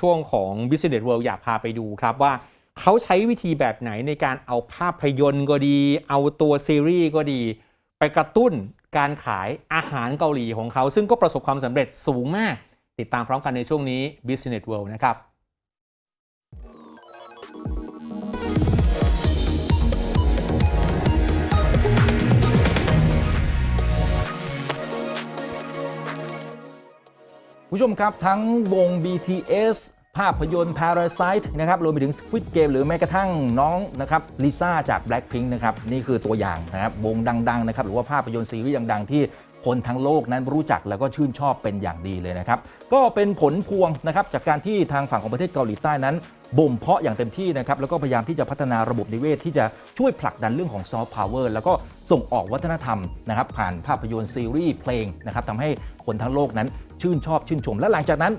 ช่วงของ Business World อยากพาไปดูครับว่าเขาใช้วิธีแบบไหนในการเอาภาพยนตร์ก็ดี เอาตัวซีรีส์ก็ดี ไปกระตุ้นการขายอาหารเกาหลีของเขา ซึ่งก็ประสบความสำเร็จสูงมาก ติดตามพร้อมกันในช่วงนี้ Business World นะครับ ผู้ชมครับทั้งวง BTS ภาพยนตร์ Parasite นะครับรวมไปถึง Squid Game หรือแม้กระทั่งน้องนะครับลิซ่าจาก Blackpink นะครับนี่คือตัวอย่างนะครับวงดังๆนะครับหรือว่าภาพยนตร์ซีรีส์ดังๆ ที่คนทั้งโลกนั้นรู้จักแล้วก็ชื่นชอบเป็นอย่างดีเลยนะครับ ก็เป็นผลพวงนะครับจากการที่ทางฝั่งของประเทศเกาหลีใต้นั้น บ่มเพาะอย่างเต็มที่นะครับแล้วก็พยายามที่จะพัฒนาระบบนิเวศที่จะช่วยผลักดันเรื่องของซอฟต์พาวเวอร์แล้วก็ส่งออกวัฒนธรรมนะครับผ่านภาพยนตร์ซีรีส์เพลงนะครับทำให้คนทั้งโลกนั้นชื่นชอบชื่นชม และหลังจากนั้น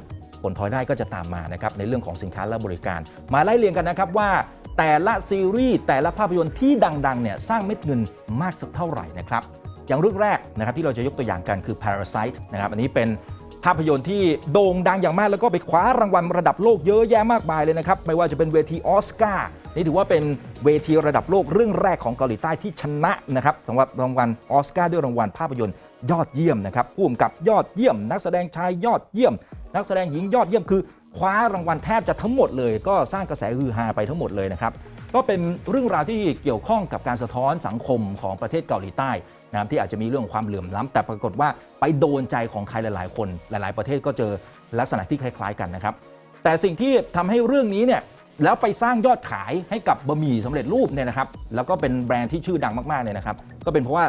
ผลพลอยได้ก็จะตามมานะครับในเรื่องของสินค้าและบริการ มาไล่เรียงกันนะครับว่าแต่ละซีรีส์แต่ละภาพยนตร์ที่ดังๆเนี่ยสร้างเม็ดเงินมากสักเท่าไหร่นะครับอย่างเรื่องแรกนะครับที่เราจะยกตัวอย่างกันคือ Parasite นะครับอันนี้เป็น ภาพยนตร์ที่โด่งดังอย่างมากแล้วก็ไปคว้ารางวัลระดับโลกเยอะแยะมากมายเลยนะครับ ไม่ว่าจะเป็นเวทีออสการ์นี่ถือว่าเป็นเวทีระดับโลกเรื่องแรกของเกาหลีใต้ที่ชนะนะครับสำหรับรางวัลออสการ์ด้วยรางวัลภาพยนตร์ยอดเยี่ยมนะครับผู้กำกับยอดเยี่ยม นักแสดงชายยอดเยี่ยม นักแสดงหญิงยอดเยี่ยมคือ คว้ารางวัลแทบจะทั้งหมดเลย ก็สร้างกระแสฮือฮาไปทั้งหมดเลยนะครับก็เป็นเรื่องราวที่เกี่ยวข้องกับการสะท้อนสังคมของประเทศเกาหลีใต้ นะครับที่อาจจะมีเรื่องความเหลื่อมล้ำแต่ปรากฏว่าไปโดนใจของใครหลาย ๆ คน หลาย ๆ ประเทศก็เจอลักษณะที่คล้าย ๆ กันนะครับ แต่สิ่งที่ทำให้เรื่องนี้เนี่ยแล้วไปสร้างยอดขายให้กับบะหมี่สำเร็จรูปเนี่ยนะครับ แล้วก็เป็นแบรนด์ที่ชื่อดังมากๆเนี่ยนะครับ ก็เป็นเพราะว่า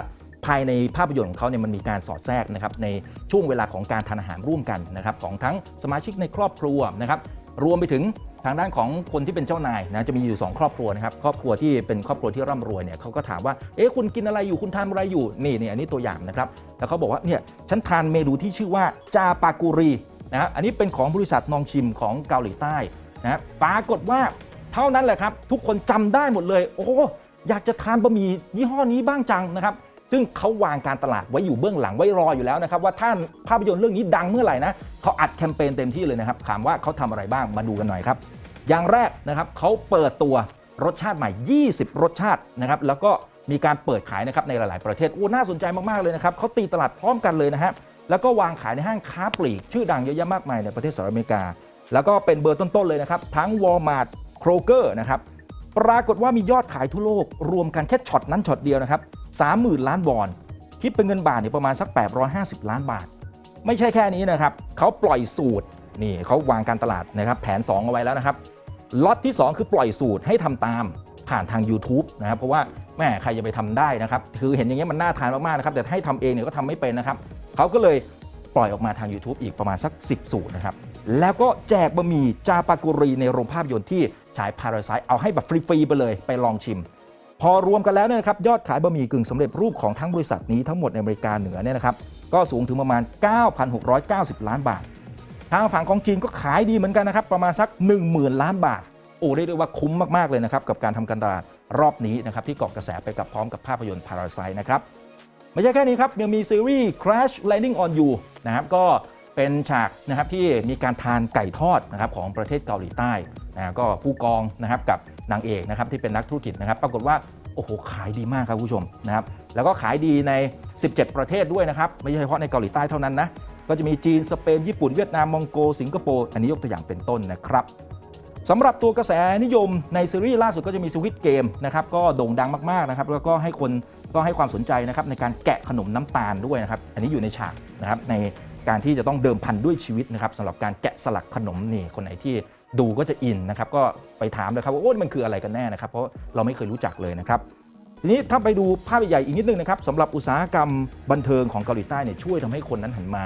ภายในภาพยนตร์ของเขาเนี่ยมันมีการสอดแทรกนะครับในช่วงเวลาของการทานอาหารร่วมกันนะครับของทั้งสมาชิกในครอบครัวนะครับรวมไปถึง ทางด้านของคนที่เป็นเจ้านายนะจะมีอยู่ 2 ครอบครัวนะครับครอบครัวที่เป็นครอบครัวที่ร่ำรวยเนี่ยเขาก็ถามว่าเอ๊ะคุณกินอะไรอยู่คุณทานอะไรอยู่นี่นี่อันนี้ตัวอย่างนะครับแล้วเขาบอกว่าเนี่ยฉันทานเมนูที่ชื่อว่าจาปากุรีนะอันนี้เป็นของบริษัทนองชิมของเกาหลีใต้นะปรากฏว่าเท่านั้นแหละครับ ทุกคนจำได้หมดเลย โอ้อยากจะทานบะหมี่ยี่ห้อนี้บ้างจังนะครับ ซึ่งเขาวางการตลาดไว้อยู่เบื้องหลังไว้รออยู่แล้วนะครับว่าถ้าภาพยนตร์เรื่องนี้ดังเมื่อไหร่นะเขาอัดแคมเปญเต็มที่เลยนะครับถามว่าเขาทำอะไรบ้างมาดูกันหน่อยครับ อย่างแรกนะครับเขาเปิดตัวรสชาติใหม่ 20 รสชาตินะครับแล้วก็มีการเปิดขายนะครับในหลาย ๆ ประเทศโอ้น่าสนใจมาก ๆ เลยนะครับเขาตีตลาดพร้อมกันเลยนะฮะแล้วก็วางขายในห้างค้าปลีก ชื่อดังเยอะแยะมากมายในประเทศสหรัฐอเมริกา แล้วก็เป็นเบอร์ต้น ๆ เลยนะครับ ทั้ง Walmart Kroger นะครับปรากฏว่ามียอดขายทั่วโลกรวมกันแค่ช็อตนั้นช็อตเดียวนะครับ 30,000 ล้านวอน คิดเป็นเงินบาทเนี่ยประมาณสัก 850 ล้านบาท ไม่ใช่แค่นี้นะครับเขาปล่อยสูตรนี่เขาวางการตลาดนะครับแผน 2 เอาไว้แล้วนะครับล็อตที่ 2 คือปล่อยสูตรให้ทำตามผ่านทาง YouTube นะครับเพราะว่าแม่ใครจะไปทำได้นะครับคือเห็นอย่างเงี้ยมันน่าทานมากๆนะครับแต่ให้ทำเองเนี่ยก็ทำไม่เป็นนะครับเขาก็เลยปล่อยออกมาทาง YouTube อีกประมาณสัก 10 สูตรนะครับแล้วก็แจกบะหมี่จาปากุรีในโรงภาพยนตร์ที่ฉาย Parasite เอาให้แบบฟรีๆไปเลยไปลองชิม พอรวมกันแล้วเนี่ยนะครับยอดขายบะหมี่กึ่งสำเร็จรูปของทั้งบริษัทนี้ทั้งหมดในอเมริกาเหนือเนี่ยนะครับก็สูงถึงประมาณ 9,690 ล้านบาท ทางฝั่งของจีนก็ขายดีเหมือนกันนะครับประมาณสัก 10,000 ล้านบาท โอ้เรียกได้ว่าคุ้มมากๆเลยนะครับกับการทำการตลาดรอบนี้นะครับที่เกาะกระแสไปกับพร้อมกับภาพยนตร์ Parasite นะครับไม่ใช่แค่นี้ครับยังมีซีรีส์ Crash Landing on You นะครับก็เป็นฉากนะครับที่มีการทานไก่ทอดนะครับของประเทศเกาหลีใต้นะก็ผู้กองนะครับกับ นางเอกนะครับที่เป็นนักธุรกิจนะครับ ปรากฏว่าโอ้โหขายดีมากครับคุณผู้ชมนะครับแล้วก็ขายดีใน 17 ประเทศด้วยนะครับ ไม่ใช่เฉพาะในเกาหลีใต้เท่านั้นนะก็จะมีจีนสเปนญี่ปุ่นเวียดนามมองโกสิงคโปร์อันนี้ยกตัวอย่างเป็นต้นนะครับสำหรับตัวกระแสนิยมในซีรีส์ล่าสุดก็จะมีสวิตเกมนะครับก็โด่งดังมากๆนะครับแล้วก็ให้คนก็ให้ความสนใจนะครับในการแกะขนมน้ำตาลด้วยนะครับอันนี้อยู่ในฉากนะครับใน การที่จะต้องเดิมพันด้วยชีวิตนะครับสำหรับการแกะสลักขนมนี่คนไหนที่ดูก็จะอินนะครับก็ไปถามเลยครับว่าโอ้มันคืออะไรกันแน่นะครับเพราะเราไม่เคยรู้จักเลยนะครับทีนี้ถ้าไปดูภาพใหญ่ๆอีกนิดนึงนะครับสำหรับอุตสาหกรรมบันเทิงของเกาหลีใต้เนี่ยช่วยทำให้คนนั้นหันมา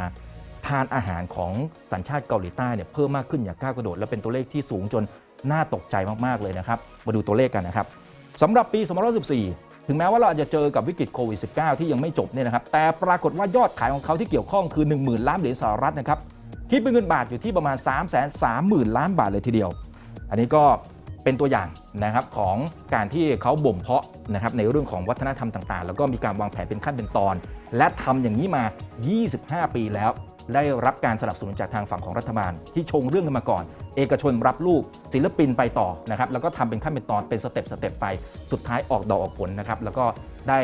ทานอาหารของสัญชาติเกาหลีใต้เนี่ยเพิ่มมากขึ้นอย่างก้าวกระโดด และเป็นตัวเลขที่สูงจนน่าตกใจมากๆเลยนะครับ มาดูตัวเลขกันนะครับสำหรับปี 2014 ถึงแม้ว่าเราอาจจะเจอกับวิกฤตโควิด -19 ที่ยังไม่จบเนี่ยนะครับ แต่ปรากฏว่ายอดขายของเขาที่เกี่ยวข้องคือ 10,000 ล้านเหรียญสหรัฐนะครับ คิดเป็นเงินบาทอยู่ที่ประมาณ 3 3 0 0 0 0 ล้านบาทเลยทีเดียว อันนี้ก็เป็นตัวอย่างนะครับของการที่เขาบ่มเพาะนะครับในเรื่องของวัฒนธรรมต่างๆ แล้วก็มีการวางแผนเป็นขั้นเป็นตอน และทำอย่างนี้มา 25 ปีแล้ว ได้รับการสนับสนุนจากทางฝั่งของรัฐบาลที่ชงเรื่องกันมาก่อน เอกชนรับลูกศิลปินไปต่อนะครับแล้วก็ทำเป็นขั้นเป็นตอนเป็นสเต็ปสเต็ปไปสุดท้ายออกดอกออกผลนะครับแล้วก็ได้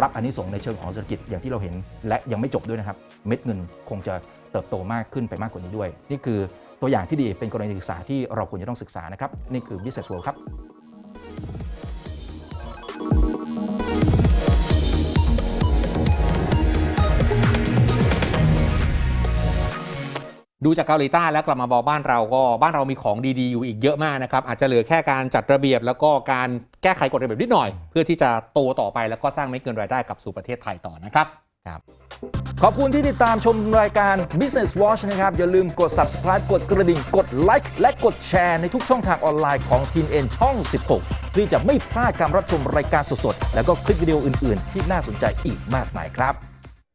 รับอนนิสงส์ในเชิงของเศรษฐกิจอย่างที่เราเห็น และยังไม่จบด้วยนะครับเม็ดเงินคงจะเติบโตมากขึ้นไปมากกว่านี้ด้วย นี่คือตัวอย่างที่ดีเป็นกรณีศึกษาที่เราควรจะต้องศึกษานะครับนี่คือ Business World ครับ ดูจากเกาหลีใต้แล้วกลับมาบอกบ้านเราก็บ้านเรามีของดีๆอยู่อีกเยอะมากนะครับ อาจจะเหลือแค่การจัดระเบียบ แล้วก็การแก้ไขกฎระเบียบนิดหน่อย เพื่อที่จะโตต่อไปแล้วก็สร้างเม็ดเงินรายได้กลับสู่ประเทศไทยต่อนะครับขอบคุณที่ติดตามชมรายการ Business Watch นะครับ อย่าลืมกด subscribe กดกระดิ่ง กดไลค์และกดแชร์ในทุกช่องทางออนไลน์ของ t ี n ช่อง 16เพื่อจะไม่พลาดการรับชมรายการสดๆ แล้วก็คลิปวิดีโออื่นๆ ที่น่าสนใจอีกมากมายครับ